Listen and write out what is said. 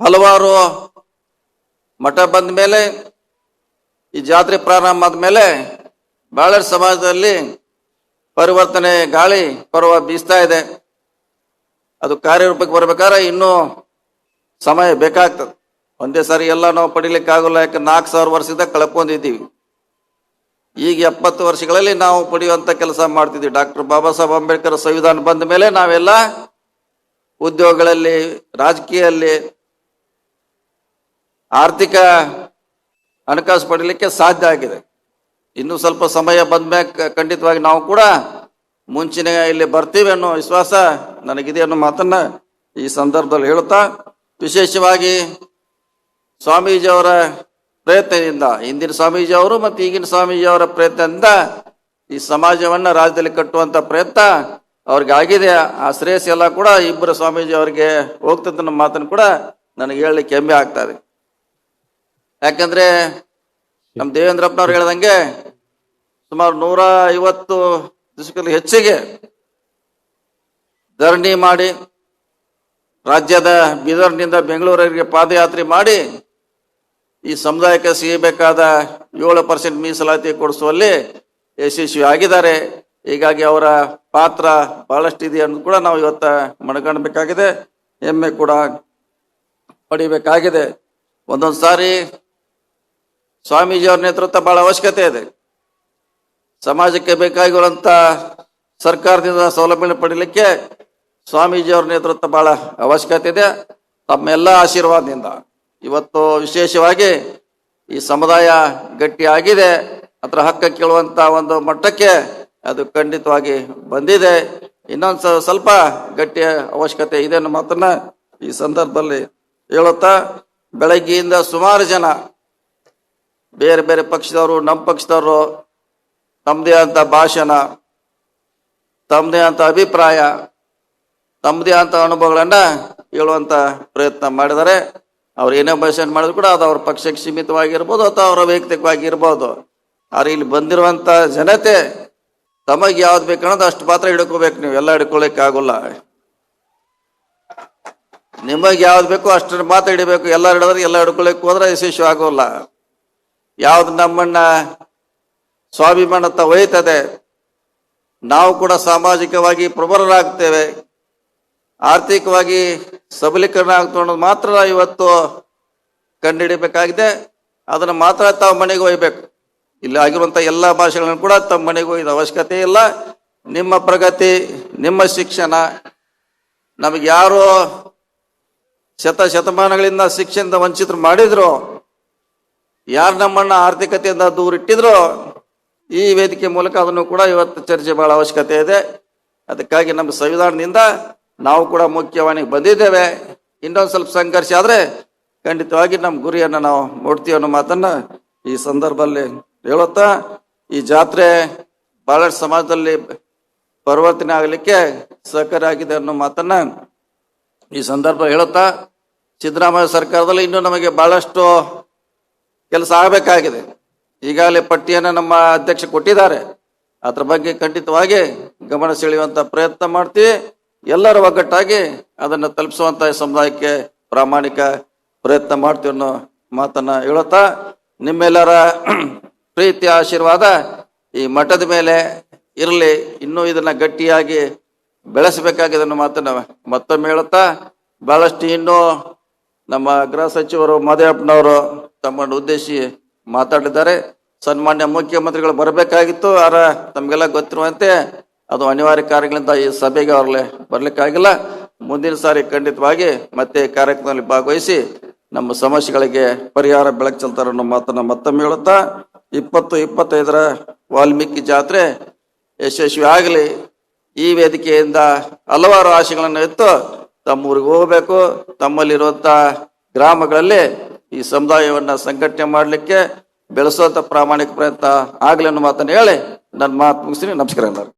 ಹಲವಾರು ಮಠ ಬಂದ ಮೇಲೆ, ಈ ಜಾತ್ರೆ ಪ್ರಾರಂಭ ಆದ್ಮೇಲೆ ಬಹಳಷ್ಟು ಸಮಾಜದಲ್ಲಿ ಪರಿವರ್ತನೆ ಗಾಳಿ ಪರ್ವ ಬೀಸ್ತಾ ಇದೆ. ಅದು ಕಾರ್ಯರೂಪಕ್ಕೆ ಬರ್ಬೇಕಾದ್ರೆ ಇನ್ನೂ ಸಮಯ ಬೇಕಾಗ್ತದೆ. ಒಂದೇ ಸಾರಿ ಎಲ್ಲ ನಾವು ಪಡಿಲಿಕ್ಕೆ ಆಗೋಲ್ಲ ಯಾಕೆ ನಾಲ್ಕು ಸಾವಿರ ವರ್ಷದಿಂದ ಕಳ್ಕೊಂಡಿದ್ದೀವಿ. ಈಗ ಎಪ್ಪತ್ತು ವರ್ಷಗಳಲ್ಲಿ ನಾವು ಪಡೆಯುವಂಥ ಕೆಲಸ ಮಾಡ್ತಿದ್ವಿ ಡಾಕ್ಟರ್ ಬಾಬಾ ಸಾಹೇಬ್ ಅಂಬೇಡ್ಕರ್ ಸಂವಿಧಾನ ಬಂದ ಮೇಲೆ ನಾವೆಲ್ಲ ಉದ್ಯೋಗಗಳಲ್ಲಿ ರಾಜಕೀಯದಲ್ಲಿ ಆರ್ಥಿಕ ಹಣಕಾಸು ಪಡೀಲಿಕ್ಕೆ ಸಾಧ್ಯ ಆಗಿದೆ. ಇನ್ನೂ ಸ್ವಲ್ಪ ಸಮಯ ಬಂದ ಮೇಲೆ ಖಂಡಿತವಾಗಿ ನಾವು ಕೂಡ ಮುಂಚಿನ ಇಲ್ಲಿ ಬರ್ತೀವಿ ಅನ್ನೋ ವಿಶ್ವಾಸ ನನಗಿದೆ ಅನ್ನೋ ಮಾತನ್ನ ಈ ಸಂದರ್ಭದಲ್ಲಿ ಹೇಳುತ್ತಾ, ವಿಶೇಷವಾಗಿ ಸ್ವಾಮೀಜಿಯವರ ಪ್ರಯತ್ನದಿಂದ, ಹಿಂದಿನ ಸ್ವಾಮೀಜಿ ಅವರು ಮತ್ತು ಈಗಿನ ಸ್ವಾಮೀಜಿ ಅವರ ಪ್ರಯತ್ನದಿಂದ ಈ ಸಮಾಜವನ್ನ ರಾಜ್ಯದಲ್ಲಿ ಕಟ್ಟುವಂತ ಪ್ರಯತ್ನ ಅವ್ರಿಗೆ ಆಗಿದೆ ಆ ಶ್ರೇಯಸ್ ಎಲ್ಲ ಕೂಡ ಇಬ್ಬರು ಸ್ವಾಮೀಜಿ ಅವರಿಗೆ ಹೋಗ್ತದ ಮಾತನ್ನು ಕೂಡ ನನಗೆ ಹೇಳಲಿಕ್ಕೆ ಹೆಮ್ಮೆ ಆಗ್ತದೆ ಯಾಕಂದ್ರೆ ನಮ್ಮ ದೇವೇಂದ್ರಪ್ಪನವ್ರು ಹೇಳ್ದಂಗೆ ಸುಮಾರು ನೂರ ಐವತ್ತು ದಶಕದಲ್ಲಿ ಹೆಚ್ಚಿಗೆ ಧರಣಿ ಮಾಡಿ ರಾಜ್ಯದ ಬೀದರ್ನಿಂದ ಬೆಂಗಳೂರಿಗೆ ಪಾದಯಾತ್ರೆ ಮಾಡಿ ಈ ಸಮುದಾಯಕ್ಕೆ ಸಿಗಬೇಕಾದ ಏಳು ಪರ್ಸೆಂಟ್ ಮೀಸಲಾತಿ ಕೊಡಿಸುವಲ್ಲಿ ಯಶಸ್ವಿ ಆಗಿದ್ದಾರೆ. ಹೀಗಾಗಿ ಅವರ ಪಾತ್ರ ಬಹಳಷ್ಟಿದೆ ಅನ್ನೋದು ಕೂಡ ನಾವು ಇವತ್ತ ಮನಗಾಣಬೇಕಾಗಿದೆ. ಹೆಮ್ಮೆ ಕೂಡ ಪಡಿಬೇಕಾಗಿದೆ. ಒಂದೊಂದು ಸಾರಿ ಸ್ವಾಮೀಜಿಯವರ ನೇತೃತ್ವ ಬಹಳ ಅವಶ್ಯಕತೆ ಇದೆ. ಸಮಾಜಕ್ಕೆ ಬೇಕಾಗಿರುವಂತ ಸರ್ಕಾರದಿಂದ ಸೌಲಭ್ಯ ಪಡೀಲಿಕ್ಕೆ ಸ್ವಾಮೀಜಿಯವರ ನೇತೃತ್ವ ಬಹಳ ಅವಶ್ಯಕತೆ ಇದೆ. ತಮ್ಮೆಲ್ಲ ಆಶೀರ್ವಾದದಿಂದ. ಇವತ್ತು ವಿಶೇಷವಾಗಿ ಈ ಸಮುದಾಯ ಗಟ್ಟಿಯಾಗಿದೆ ಅದರ ಹಕ್ಕ ಕೇಳುವಂತ ಒಂದು ಮಟ್ಟಕ್ಕೆ ಅದು ಖಂಡಿತವಾಗಿ ಬಂದಿದೆ. ಇನ್ನೊಂದು ಸ್ವಲ್ಪ ಗಟ್ಟಿಯ ಅವಶ್ಯಕತೆ ಇದೆ ಅನ್ನೋ ಮಾತನ್ನ ಈ ಸಂದರ್ಭದಲ್ಲಿ ಹೇಳುತ್ತಾ, ಬೆಳಗ್ಗೆಯಿಂದ ಸುಮಾರು ಜನ ಬೇರೆ ಬೇರೆ ಪಕ್ಷದವರು ನಮ್ಮ ಪಕ್ಷದವರು ತಮ್ಮದೇ ಅಂತ ಭಾಷಣ ತಮ್ಮದೇ ಅಂತ ಅಭಿಪ್ರಾಯ ತಮ್ಮದೇ ಅಂತ ಅನುಭವಗಳನ್ನ ಹೇಳುವಂತ ಪ್ರಯತ್ನ ಮಾಡಿದ್ದಾರೆ ಅವ್ರು ಏನೇ ಭಾಷಣ ಮಾಡಿದ್ರು ಕೂಡ ಅದು ಅವ್ರ ಪಕ್ಷಕ್ಕೆ ಸೀಮಿತವಾಗಿರ್ಬೋದು ಅಥವಾ ಅವರ ವೈಯಕ್ತಿಕವಾಗಿ ಇರ್ಬೋದು ಆದ್ರೆ ಇಲ್ಲಿ ಬಂದಿರುವಂತ ಜನತೆ ತಮಗೆ ಯಾವ್ದು ಬೇಕನ್ನೋದು ಅಷ್ಟು ಪಾತ್ರ ಹಿಡ್ಕೋಬೇಕು ನೀವು, ಎಲ್ಲ ಹಿಡ್ಕೊಳಕ್ ಆಗೋಲ್ಲ. ನಿಮಗೆ ಯಾವ್ದು ಬೇಕೋ ಅಷ್ಟನ್ನು ಮಾತ್ರ ಹಿಡಿಬೇಕು ಎಲ್ಲ ಹಿಡಿದ್ರೆ ಎಲ್ಲ ಹಿಡ್ಕೊಳಕ್ ಹೋದ್ರೆ ಯಶಸ್ವಿ ಆಗೋಲ್ಲ. ಯಾವ್ದು ನಮ್ಮನ್ನ ಸ್ವಾಭಿಮಾನತ ಒಯ್ತದೆ ನಾವು ಕೂಡ ಸಾಮಾಜಿಕವಾಗಿ ಪ್ರಬಲರಾಗ್ತೇವೆ, ಆರ್ಥಿಕವಾಗಿ ಸಬಲೀಕರಣ ಆಗ್ತದೆ ಅನ್ನೋದು ಮಾತ್ರ ಇವತ್ತು ಕಂಡುಹಿಡಿಬೇಕಾಗಿದೆ ಅದನ್ನ ಮಾತ್ರ ತಾವು ಮನೆಗೆ ಒಯ್ಬೇಕು. ಇಲ್ಲಿ ಆಗಿರುವಂತ ಎಲ್ಲ ಭಾಷೆಗಳನ್ನು ಕೂಡ ತಮ್ಮ ಮನೆಗೆ ಒಯ್ದ ಅವಶ್ಯಕತೆ ಇಲ್ಲ. ನಿಮ್ಮ ಪ್ರಗತಿ, ನಿಮ್ಮ ಶಿಕ್ಷಣ, ನಮಗೆ ಯಾರು ಶತ ಶತಮಾನಗಳಿಂದ ಶಿಕ್ಷಣದ ವಂಚಿತರು ಮಾಡಿದ್ರು ಯಾರು ನಮ್ಮನ್ನ ಆರ್ಥಿಕತೆಯಿಂದ ದೂರ ಇಟ್ಟಿದ್ರು ಈ ವೇದಿಕೆ ಮೂಲಕ ಅದನ್ನು ಕೂಡ ಇವತ್ತು ಚರ್ಚೆ ಬಹಳ ಅವಶ್ಯಕತೆ ಇದೆ. ಅದಕ್ಕಾಗಿ ನಮ್ಮ ಸಂವಿಧಾನದಿಂದ ನಾವು ಕೂಡ ಮುಖ್ಯವಾಣಿಗೆ ಬಂದಿದ್ದೇವೆ. ಇನ್ನೊಂದು ಸ್ವಲ್ಪ ಸಂಘರ್ಷ ಆದರೆ ಖಂಡಿತವಾಗಿ ನಮ್ಮ ಗುರಿಯನ್ನು ನಾವು ಮುಡ್ತೀವಿ ಅನ್ನೋ ಮಾತನ್ನು ಈ ಸಂದರ್ಭದಲ್ಲಿ ಹೇಳುತ್ತಾ, ಈ ಜಾತ್ರೆ ಬಹಳಷ್ಟು ಸಮಾಜದಲ್ಲಿ ಪರಿವರ್ತನೆ ಆಗಲಿಕ್ಕೆ ಸಹಕಾರಿ ಆಗಿದೆ ಅನ್ನೋ ಮಾತನ್ನ ಈ ಸಂದರ್ಭ ಹೇಳುತ್ತಾ, ಸಿದ್ದರಾಮಯ್ಯ ಸರ್ಕಾರದಲ್ಲಿ ಇನ್ನೂ ನಮಗೆ ಬಹಳಷ್ಟು ಕೆಲಸ ಆಗಬೇಕಾಗಿದೆ. ಈಗಾಗಲೇ ಪಟ್ಟಿಯನ್ನು ನಮ್ಮ ಅಧ್ಯಕ್ಷ ಕೊಟ್ಟಿದ್ದಾರೆ. ಅದ್ರ ಬಗ್ಗೆ ಖಂಡಿತವಾಗಿ ಗಮನ ಸೆಳೆಯುವಂತ ಪ್ರಯತ್ನ ಮಾಡ್ತೀವಿ. ಎಲ್ಲರ ಒಗ್ಗಟ್ಟಾಗಿ ಅದನ್ನು ತಲುಪಿಸುವಂತ ಸಮುದಾಯಕ್ಕೆ ಪ್ರಾಮಾಣಿಕ ಪ್ರಯತ್ನ ಮಾಡ್ತೀವಿ ಅನ್ನೋ ಮಾತನ್ನ ಹೇಳುತ್ತಾ, ನಿಮ್ಮೆಲ್ಲರ ಪ್ರೀತಿ ಆಶೀರ್ವಾದ ಈ ಮಠದ ಮೇಲೆ ಇರಲಿ, ಇನ್ನೂ ಇದನ್ನ ಗಟ್ಟಿಯಾಗಿ ಬೆಳೆಸಬೇಕಾಗಿದೆ ಅನ್ನೋ ಮಾತನ್ನ ಮತ್ತೊಮ್ಮೆ ಹೇಳುತ್ತಾ, ಬಹಳಷ್ಟು ಇನ್ನೂ ನಮ್ಮ ಗೃಹ ಸಚಿವರು ಮಾದೇವಪ್ಪನವರು ತಮ್ಮನ್ನು ಉದ್ದೇಶಿ ಮಾತಾಡಿದ್ದಾರೆ. ಸನ್ಮಾನ್ಯ ಮುಖ್ಯಮಂತ್ರಿಗಳು ಬರಬೇಕಾಗಿತ್ತು ಆರ ತಮಗೆಲ್ಲ ಗೊತ್ತಿರುವಂತೆ ಅದು ಅನಿವಾರ್ಯ ಕಾರ್ಯಗಳಿಂದ ಈ ಸಭೆಗೆ ಅವ್ರಲ್ಲೇ ಬರ್ಲಿಕ್ಕಾಗಿಲ್ಲ. ಮುಂದಿನ ಸಾರಿ ಖಂಡಿತವಾಗಿ ಮತ್ತೆ ಕಾರ್ಯಕ್ರಮದಲ್ಲಿ ಭಾಗವಹಿಸಿ ನಮ್ಮ ಸಮಸ್ಯೆಗಳಿಗೆ ಪರಿಹಾರ ಬೆಳಕು ಚೆಲ್ತಾರೆ ಅನ್ನೋ ಮಾತನ್ನ ಮತ್ತೊಮ್ಮೆ ಹೇಳುತ್ತಾ, ಇಪ್ಪತ್ತು ಇಪ್ಪತ್ತೈದರ ವಾಲ್ಮೀಕಿ ಜಾತ್ರೆ ಯಶಸ್ವಿ ಆಗಲಿ. ಈ ವೇದಿಕೆಯಿಂದ ಹಲವಾರು ಆಶೆಗಳನ್ನು ಎತ್ತು ತಮ್ಮ ಊರಿಗೆ ಹೋಗಬೇಕು. ತಮ್ಮಲ್ಲಿರುವಂತ ಗ್ರಾಮಗಳಲ್ಲಿ ಈ ಸಮುದಾಯವನ್ನ ಸಂಘಟನೆ ಮಾಡಲಿಕ್ಕೆ ಬೆಳೆಸುವಂತ ಪ್ರಾಮಾಣಿಕ ಪ್ರಯತ್ನ ಆಗ್ಲಿ ಅನ್ನೋ ಮಾತನ್ನು ಹೇಳಿ ನನ್ನ ಮಾತು ಮುಗಿಸ್ತೀನಿ. ನಮಸ್ಕಾರ ಎಲ್ಲರಿಗೂ.